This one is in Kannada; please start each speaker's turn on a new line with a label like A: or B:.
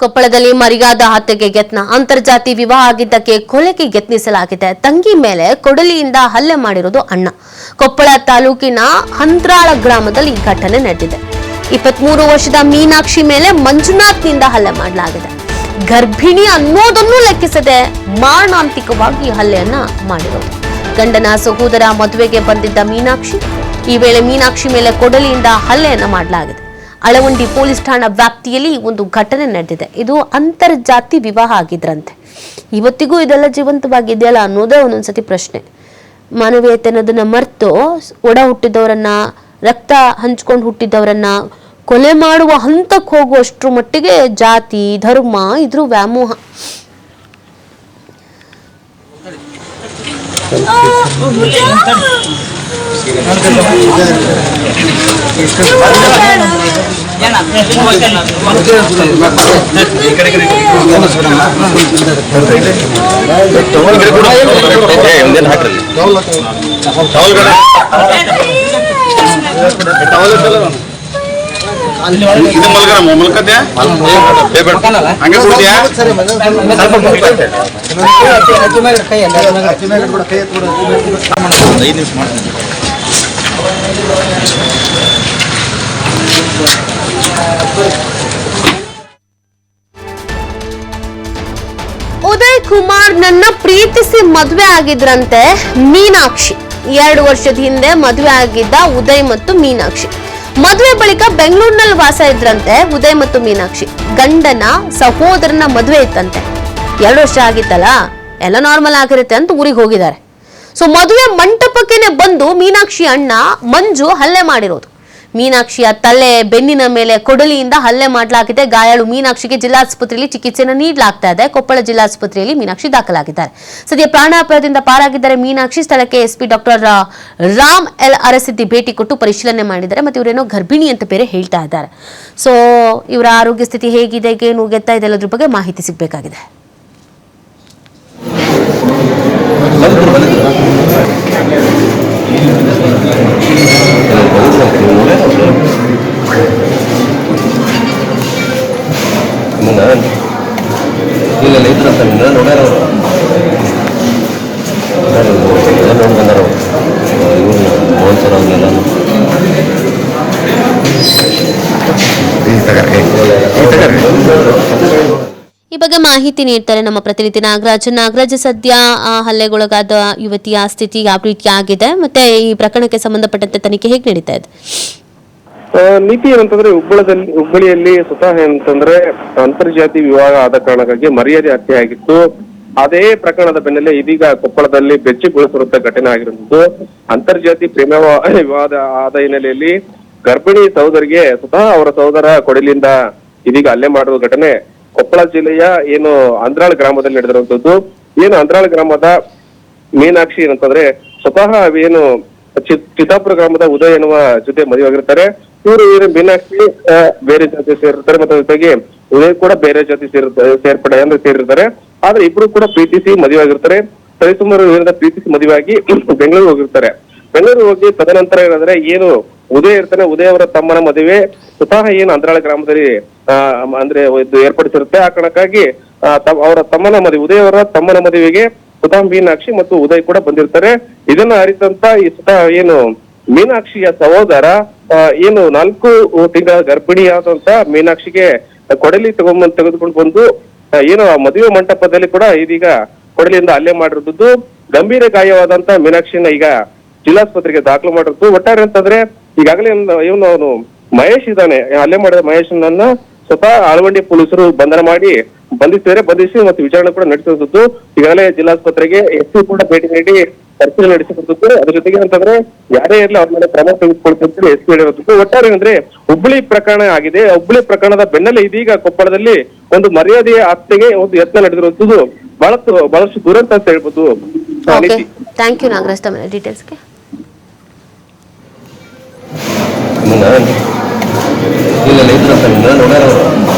A: ಕೊಪ್ಪಳದಲ್ಲಿ ಮರಿಯಾದ ಹತ್ಯೆಗೆ ಯತ್ನ. ಅಂತರ್ಜಾತಿ ವಿವಾಹ ಆಗಿದ್ದಕ್ಕೆ ಕೊಲೆಗೆ ಯತ್ನಿಸಲಾಗಿದೆ. ತಂಗಿ ಮೇಲೆ ಕೊಡಲಿಯಿಂದ ಹಲ್ಲೆ ಮಾಡಿರೋದು ಅಣ್ಣ. ಕೊಪ್ಪಳ ತಾಲೂಕಿನ ಹಂತ್ರಾಳ ಗ್ರಾಮದಲ್ಲಿ ಈ ಘಟನೆ ನಡೆದಿದೆ. ಇಪ್ಪತ್ಮೂರು ವರ್ಷದ ಮೀನಾಕ್ಷಿ ಮೇಲೆ ಮಂಜುನಾಥ್ನಿಂದ ಹಲ್ಲೆ ಮಾಡಲಾಗಿದೆ. ಗರ್ಭಿಣಿ ಅನ್ನೋದನ್ನು ಲೆಕ್ಕಿಸದೆ ಮಾರಣಾಂತಿಕವಾಗಿ ಹಲ್ಲೆಯನ್ನ ಮಾಡಿರೋದು. ಗಂಡನ ಸಹೋದರ ಮದುವೆಗೆ ಬಂದಿದ್ದ ಮೀನಾಕ್ಷಿ, ಈ ವೇಳೆ ಮೀನಾಕ್ಷಿ ಮೇಲೆ ಕೊಡಲಿಯಿಂದ ಹಲ್ಲೆಯನ್ನ ಮಾಡಲಾಗಿದೆ. ಅಳವಂಡಿ ಪೊಲೀಸ್ ಠಾಣಾ ವ್ಯಾಪ್ತಿಯಲ್ಲಿ ಒಂದು ಘಟನೆ ನಡೆದಿದೆ. ಇದು ಅಂತರ್ಜಾತಿ ವಿವಾಹ ಆಗಿದ್ರಂತೆ. ಇವತ್ತಿಗೂ ಇದೆಲ್ಲ ಜೀವಂತವಾಗಿದೆಯಲ್ಲ ಅನ್ನೋದೇ ಒಂದೊಂದ್ಸತಿ ಪ್ರಶ್ನೆ. ಮಾನವೀಯತೆ ಅನ್ನೋದನ್ನ ಮರೆತು ಒಡ ಹುಟ್ಟಿದವರನ್ನ, ರಕ್ತ ಹಂಚ್ಕೊಂಡು ಹುಟ್ಟಿದವರನ್ನ, ಕೊಲೆ ಮಾಡುವ ಹಂತಕ್ಕೆ ಹೋಗುವಷ್ಟ್ರ ಮಟ್ಟಿಗೆ ಜಾತಿ, ಧರ್ಮ ಇದ್ರ ವ್ಯಾಮೋಹ.
B: ಒಂದೇನು ಹಾಕ್ರಿ ಇದು ಮಲ್ಗರ ಮಲ್ಕದ್ಯಾ ಏ ಬೇಡ. ಹಂಗೆ ಕೊಡ್ತೀಯಾ ಐದು ನಿಮಿಷ ಮಾಡ್ತೀನಿ
A: ಉದಯ್ ಕುಮಾರ್ ನನ್ನ ಪ್ರೀತಿಸಿ ಮದುವೆ ಆಗಿದ್ರಂತೆ ಮೀನಾಕ್ಷಿ ಎರಡು ವರ್ಷದ ಹಿಂದೆ ಮದುವೆ ಆಗಿದ್ದ ಉದಯ್ ಮತ್ತು ಮೀನಾಕ್ಷಿ ಮದುವೆ ಬಳಿಕ ಬೆಂಗಳೂರಿನಲ್ಲಿ ವಾಸ ಇದ್ರಂತೆ ಉದಯ್ ಮತ್ತು ಮೀನಾಕ್ಷಿ. ಗಂಡನ ಸಹೋದರನ ಮದುವೆ ಇತ್ತಂತೆ. ಎರಡು ವರ್ಷ ಆಗಿತ್ತಲ್ಲ, ಎಲ್ಲ ನಾರ್ಮಲ್ ಆಗಿರುತ್ತೆ ಅಂತ ಊರಿಗೆ ಹೋಗಿದ್ದಾರೆ. ಸೊ ಮದುವೆ ಮಂಟಪಕ್ಕೇನೆ ಬಂದು ಮೀನಾಕ್ಷಿ ಅಣ್ಣ ಮಂಜು ಹಲ್ಲೆ ಮಾಡಿರೋದು. ಮೀನಾಕ್ಷಿಯ ತಲೆ ಬೆನ್ನಿನ ಮೇಲೆ ಕೊಡಲಿಯಿಂದ ಹಲ್ಲೆ ಮಾಡಲಾಗಿದೆ. ಗಾಯಾಳು ಮೀನಾಕ್ಷಿಗೆ ಜಿಲ್ಲಾಸ್ಪತ್ರೆಯಲ್ಲಿ ಚಿಕಿತ್ಸೆಯನ್ನು ನೀಡಲಾಗ್ತಾ ಇದೆ. ಕೊಪ್ಪಳ ಜಿಲ್ಲಾಸ್ಪತ್ರೆಯಲ್ಲಿ ಮೀನಾಕ್ಷಿ ದಾಖಲಾಗಿದ್ದಾರೆ. ಸದ್ಯ ಪ್ರಾಣಾಪಾಯದಿಂದ ಪಾರಾಗಿದ್ದಾರೆ ಮೀನಾಕ್ಷಿ ಸ್ಥಳಕ್ಕೆ SP doctor Ram L Arasiddi ಭೇಟಿ ಕೊಟ್ಟು ಪರಿಶೀಲನೆ ಮಾಡಿದ್ದಾರೆ. ಮತ್ತೆ ಇವರೇನೋ ಗರ್ಭಿಣಿ ಅಂತ ಬೇರೆ ಹೇಳ್ತಾ ಇದ್ದಾರೆ. ಸೊ ಇವರ ಆರೋಗ್ಯ ಸ್ಥಿತಿ ಹೇಗಿದೆ, ಏನು ಗೆತ್ತಾ ಇದೆ ಎಲ್ಲದ್ರ ಬಗ್ಗೆ ಮಾಹಿತಿ ಸಿಗಬೇಕಾಗಿದೆ. ಈ ಬಗ್ಗೆ ಮಾಹಿತಿ ನೀಡ್ತಾರೆ ನಮ್ಮ ಪ್ರತಿನಿಧಿ ನಾಗರಾಜ್. ನಾಗರಾಜ್ ಸದ್ಯ ಆ ಹಲ್ಲೆಗೊಳಗಾದ ಯುವತಿಯ ಸ್ಥಿತಿ ಯಾವ ರೀತಿ ಆಗಿದೆ? ಮತ್ತೆ ಈ ಪ್ರಕರಣಕ್ಕೆ ಸಂಬಂಧಪಟ್ಟಂತೆ ತನಿಖೆ ಹೇಗೆ ನಡೀತಾ ಇದೆ?
C: ನೀತಿ ಏನಂತಂದ್ರೆ ಹುಬ್ಬಳದಲ್ಲಿ ಹುಬ್ಬಳ್ಳಿಯಲ್ಲಿ ಸ್ವತಃ ಏನಂತಂದ್ರೆ ಅಂತರ್ಜಾತಿ ವಿವಾಹ ಆದ ಕಾರಣಕ್ಕಾಗಿ ಮರ್ಯಾದೆ ಹತ್ಯೆ ಆಗಿತ್ತು. ಅದೇ ಪ್ರಕರಣದ ಬೆನ್ನಲ್ಲೇ ಇದೀಗ ಕೊಪ್ಪಳದಲ್ಲಿ ಬೆಚ್ಚಿಗೊಳಿಸಿರುವಂತ ಘಟನೆ ಆಗಿರುವುದು ಅಂತರ್ಜಾತಿ ಪ್ರೇಮ ವಿವಾದ ಆದ ಹಿನ್ನೆಲೆಯಲ್ಲಿ ಗರ್ಭಿಣಿ ಸಹೋದರಿಗೆ ಸ್ವತಃ ಅವರ ಸಹೋದರ ಕೊಡಲಿಂದ ಇದೀಗ ಹಲ್ಲೆ ಮಾಡಿರುವ ಘಟನೆ. ಕೊಪ್ಪಳ ಜಿಲ್ಲೆಯ ಏನು ಅಂದ್ರಾಳ್ ಗ್ರಾಮದಲ್ಲಿ ನಡೆದಿರುವಂತದ್ದು. ಏನು ಅಂದ್ರಾಳ್ ಗ್ರಾಮದ ಮೀನಾಕ್ಷಿ ಏನಂತಂದ್ರೆ ಸ್ವತಃ ಏನು ಚಿತ್ತಾಪುರ ಗ್ರಾಮದ ಉದಯ ಎನ್ನುವ ಜೊತೆ ಮದುವೆ ಆಗಿರ್ತಾರೆ ಇವರು ಇವರು ಮೀನಾಕ್ಷಿ ಬೇರೆ ಜಾತಿ ಸೇರಿರ್ತಾರೆ ಮತ್ತೆ ಜೊತೆಗೆ ಉದಯ್ ಕೂಡ ಬೇರೆ ಜಾತಿ ಸೇರಿರ್ತಾರೆ ಸೇರ್ಪಡೆ ಅಂದ್ರೆ ಸೇರಿರ್ತಾರೆ. ಆದ್ರೆ ಇಬ್ರು ಕೂಡ ಪ್ರೀತಿಸಿ ಮದುವೆ ಆಗಿರ್ತಾರೆ ಸರಿಸುಮಾರು ಇವರಿಂದ ಪ್ರೀತಿಸಿ ಆಗಿ ಬೆಂಗಳೂರು ಹೋಗಿರ್ತಾರೆ. ಬೆಂಗಳೂರು ಹೋಗಿ ತದನಂತರ ಏನಂದ್ರೆ ಏನು ಉದಯ ಇರ್ತಾನೆ, ಉದಯ ಅವರ ತಮ್ಮನ ಮದುವೆ ಸ್ವತಃ ಏನು ಅಂದ್ರಾಳ ಗ್ರಾಮದಲ್ಲಿ ಅಂದ್ರೆ ಇದು ಏರ್ಪಡಿಸಿರುತ್ತೆ. ಆ ಕಾರಣಕ್ಕಾಗಿ ಅವರ ತಮ್ಮನ ಮದುವೆ, ಉದಯ ಅವರ ತಮ್ಮನ ಮದುವೆಗೆ ಸ್ವತಃ ಮೀನಾಕ್ಷಿ ಮತ್ತು ಉದಯ್ ಕೂಡ ಬಂದಿರ್ತಾರೆ. ಇದನ್ನ ಅರಿತಂತ ಈ ಸುತ ಏನು ಮೀನಾಕ್ಷಿಯ ಸಹೋದರ ಏನು ನಾಲ್ಕು ತಿಂಗಳ ಗರ್ಭಿಣಿಯಾದಂತ ಮೀನಾಕ್ಷಿಗೆ ಕೊಡಲಿ ತಗೊಂಡ್ ತೆಗೆದುಕೊಂಡು ಬಂದು ಏನು ಮದುವೆ ಮಂಟಪದಲ್ಲಿ ಕೂಡ ಇದೀಗ ಕೊಡಲಿಯಿಂದ ಹಲ್ಲೆ ಮಾಡಿರುವುದು. ಗಂಭೀರ ಗಾಯವಾದಂತ ಮೀನಾಕ್ಷಿನ ಈಗ ಜಿಲ್ಲಾಸ್ಪತ್ರೆಗೆ ದಾಖಲು ಮಾಡಿರೋದು. ಒಟ್ಟಾರೆ ಅಂತಂದ್ರೆ ಈಗಾಗಲೇ ಇವನು ಅವನು ಮಹೇಶ್ ಇದ್ದಾನೆ. ಹಲ್ಲೆ ಮಾಡಿದ ಮಹೇಶ್ನನ್ನ ಸ್ವತಃ ಆಳವಂಡಿ ಪೊಲೀಸರು ಬಂಧನ ಮಾಡಿ ಬಂಧಿಸಿದರೆ ಬಂಧಿಸಿ ಮತ್ತು ವಿಚಾರಣೆ ಕೂಡ ನಡೆಸಿರುವುದು ಈಗಾಗಲೇ ಜಿಲ್ಲಾಸ್ಪತ್ರೆಗೆ ಎಸ್ ಕೂಡ ಭೇಟಿ ನೀಡಿ ಪರಿಶೀಲನೆ ನಡೆಸಿರುವುದು ಅದ್ರ ಜೊತೆಗೆ ಅಂತಂದ್ರೆ ಯಾರೇ ಇರಲಿ ಅವ್ರ ಮೇಲೆ ಕ್ರಮ ತೆಗೆದುಕೊಳ್ತಿದ್ರು ಎಸ್ ಪಿ ಹೇಳಿರೋದು. ಒಟ್ಟಾರೆ ಅಂದ್ರೆ ಹುಬ್ಬಳ್ಳಿ ಪ್ರಕರಣ ಆಗಿದೆ. ಹುಬ್ಬಳ್ಳಿ ಪ್ರಕರಣದ ಬೆನ್ನಲ್ಲೇ ಇದೀಗ ಕೊಪ್ಪಳದಲ್ಲಿ ಒಂದು ಮರ್ಯಾದೆಯ ಆಸ್ತಿಗೆ ಒಂದು ಯತ್ನ ನಡೆದಿರುವಂತದ್ದು ಬಹಳಷ್ಟು ಬಹಳಷ್ಟು ದುರಂತ ಅಂತ ಹೇಳ್ಬೋದು. ಆ,
A: ಓಕೆ
C: ನೀತಿ.
A: ಥ್ಯಾಂಕ್ ಯು ನಾಗರಾಜ್ ತಮ್ಮ ಡೀಟೇಲ್ಸ್ಗೆ
B: ಮುಂದೆ ಇಲ್ಲ ಇಲ್ಲ ಇದ್ರಂತ ನಿನ್ನ ನೋಡ್ಯಾರ ಅವ್ರು